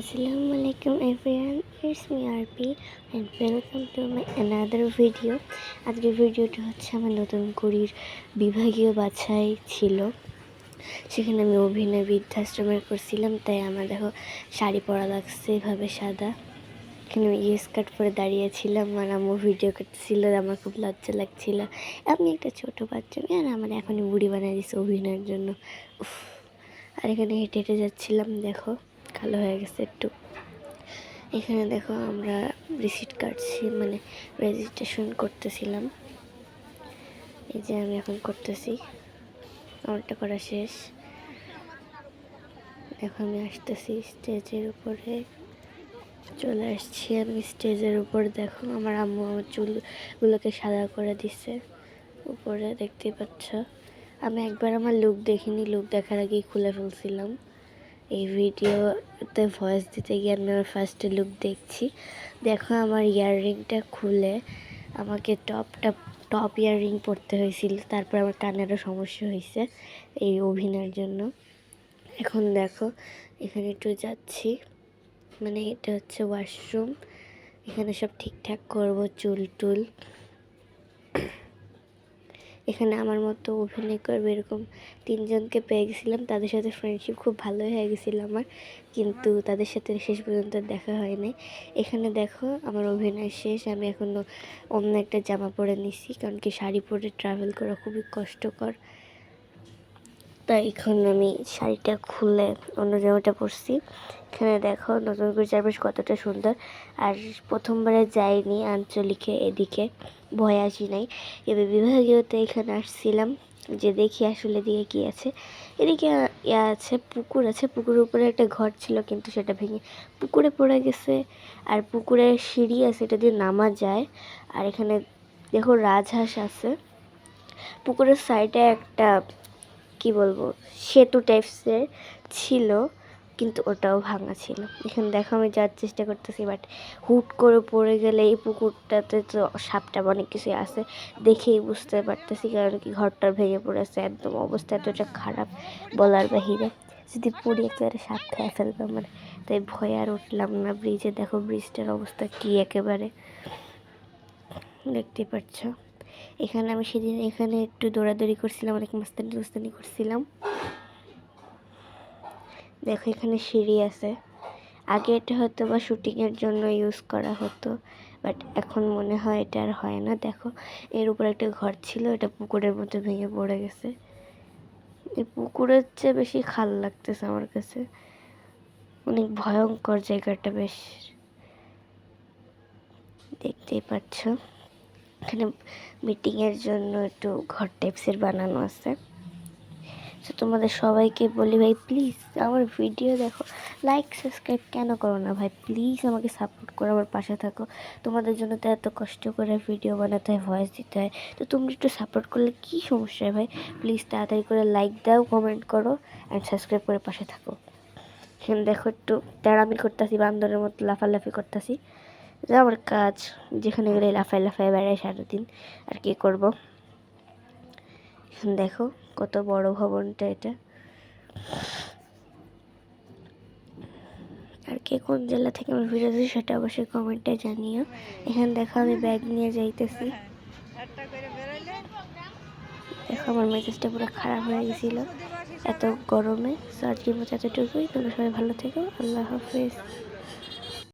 Assalamu alaikum everyone, it's me RP and welcome to my another video. আজকের ভিডিওটা হচ্ছে আমার নতুন কুড়ির বিভাগীয় বাছাই ছিল। সেখানে আমি অভিনয় বৃদ্ধাশ্রমের করছিলাম তাই আমার দেখো শাড়ি পরা লাগছে এভাবে সাদা। এখানে আমি স্কার্ট পরে দাঁড়িয়েছিলাম আর আমার ভিডিও করতেছিল আমার খুব লজ্জা লাগছিল। আমি একটা ছোটো বাচ্চা আর আমার এখনই বুড়ি বানিয়ে দিচ্ছে অভিনয়ের জন্য? উফ আর এখানে হেঁটে হেঁটে যাচ্ছিলাম দেখো। কালো হয়ে গেছে একটু। এখানে দেখো আমরা রিসিট কাটছি মানে রেজিস্ট্রেশন করতেছিলাম। এই যে আমি এখন করতেছি। আমারটা করা শেষ। এখন আমি আসতেছি স্টেজের উপরে। চলে আসছি আমি স্টেজের উপর। দেখো আমার আম্মু আমার চুলগুলোকে সাদা করে দিছে। উপরে দেখতেই পাচ্ছ। আমি একবার আমার লুক দেখিনি। লুক দেখার আগেই খুলে ফেলছিলাম। এই ভিডিওতে ভয়েস দিতে গিয়ে আমি আমার ফার্স্টে লুক দেখছি। দেখো আমার ইয়াররিংটা খুলে আমাকে টপটা টপ ইয়াররিং পরতে হয়েছিল। তারপর আমার কানেরও সমস্যা হয়েছে এই অভিনয়ের জন্য। এখন দেখো, এখানে একটু যাচ্ছি। মানে এটা হচ্ছে ওয়াশরুম এখানে সব ঠিকঠাক করব চুল টুল এখানে আমার মতো অভিনয় করবে এরকম তিনজনকে পেয়ে গেছিলাম। তাদের সাথে ফ্রেন্ডশিপ খুব ভালো হয়ে গেছিল আমার, কিন্তু তাদের সাথে শেষ পর্যন্ত দেখা হয়নি এখানে দেখো, আমার অভিনয় শেষ, আমি এখনও অন্য একটা জামা পরে নিছি, কারণ কি শাড়ি পরে ট্রাভেল করা খুবই কষ্টকর। তাই এখন আমি শাড়িটা খুলে অন্য জামাটা পরছি। এখানে দেখো, নতুন করে চারপাশ কতটা সুন্দর। আর প্রথমবারে যাইনি আঞ্চলিকে এদিকে, ভয় আসি নাই। এবার বিভাগীয়তে এখানে আসছিলাম, যে দেখি আসলে দিকে কী আছে। এদিকে ইয়া আছে, পুকুর আছে। পুকুরের উপরে একটা ঘর ছিল, কিন্তু সেটা ভেঙে পুকুরে পড়ে গেছে। আর পুকুরের সিঁড়ি আছে, এটা দিয়ে নামা যায়। আর এখানে দেখো রাজহাঁস আছে। পুকুরের সাইডে একটা কি বলব, সেতু টাইপসের ছিল, কিন্তু ওটাও ভাঙা ছিল। এখানে দেখো আমি যাওয়ার চেষ্টা করতেছি বাট হুট করে পড়ে গেলে এই পুকুরটাতে তো সাপটা অনেক কিছুই আছে, দেখেই বুঝতে পারতেছি, কারণ কি ঘরটার ভেঙে পড়েছে, একদম অবস্থা এতটা খারাপ বলার বাহিরে। যদি পড়ি একেবারে সাপ খেয়ে ফেলবে আমার তাই ভয় আর উঠলাম না। ব্রিজে দেখো ব্রিজটার অবস্থা কী একেবারে, দেখতে পাচ্ছ? এখানে আমি সেদিন এখানে একটু দৌড়াদৌড়ি করছিলাম, অনেক মাস্তানি দুস্তানি করছিলাম। দেখো এখানে সিঁড়ি আছে। আগে এটা হয়তো বা শুটিংয়ের জন্য ইউজ করা হতো বাট এখন মনে হয় এটা আর হয় না। দেখো, এর উপর একটা ঘর ছিল, এটা পুকুরের মধ্যে ভেঙে পড়ে গেছে। এই পুকুরের চেয়ে বেশি খাল লাগতেছে আমার কাছে। অনেক ভয়ঙ্কর জায়গাটা বেশ। দেখতেই পাচ্ছ। এখানে মিটিংয়ের জন্য একটু ঘর টাইপসের বানানো আছে। তো তোমাদের সবাইকে বলি ভাই প্লিজ আমার ভিডিও দেখো। লাইক সাবস্ক্রাইব কেন করো না ভাই? প্লিজ আমাকে সাপোর্ট করো, আমার পাশে থাকো। তোমাদের জন্য তো এত কষ্ট করে ভিডিও বানাতে হয় ভয়েস দিতে হয়। তো তোমরা একটু সাপোর্ট করলে কী সমস্যা হয় ভাই? প্লিজ তাড়াতাড়ি করে লাইক দাও কমেন্ট করো অ্যান্ড সাবস্ক্রাইব করে পাশে থাকো। এখানে দেখো একটু তেড়ামি করতেছি, বান্দরের মতো লাফালাফি করতেছি। যে আমার কাজ, যেখানে গেলে লাফায় লাফায় বেড়ায় সারাদিন, আর কি করব? দেখো কত বড় ভবনটা এটা। আর কে কোন জেলা থেকে আমার ভিডিও সেটা অবশ্যই কমেন্টে জানিও। এখানে দেখো আমি ব্যাগ নিয়ে যাইতেছি। দেখো আমার মেজাজটা পুরো খারাপ হয়ে গেছিল, এত গরমে। সো আজকের মতো এতটুকুই, তোমরা সবাই ভালো থেকো, আল্লাহ হাফেজ।